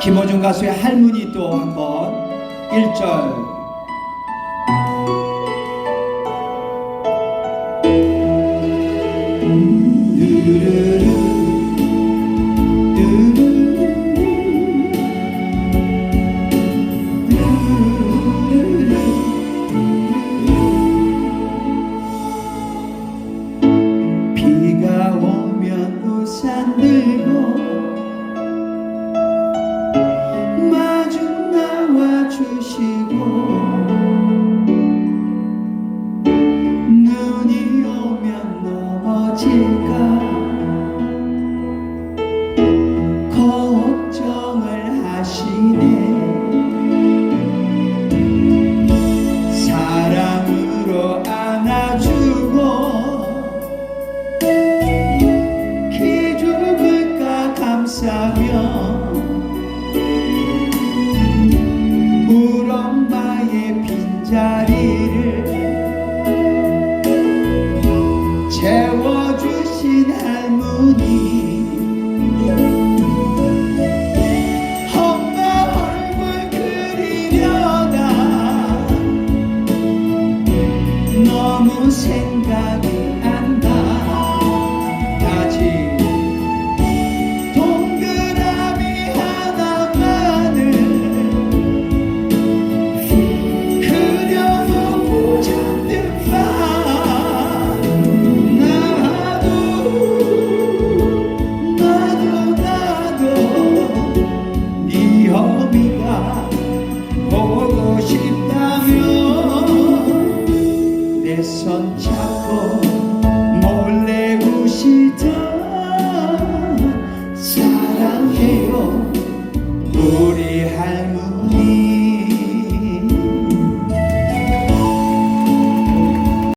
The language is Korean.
김호중 가수의 할머니 또 한 번 1절. 비 넘어질까? 걱정을 하시네. 사랑으로 안아주고 기죽을까 감싸며 울 엄마의 빈자리를 생각이 손 잡고 몰래 우시던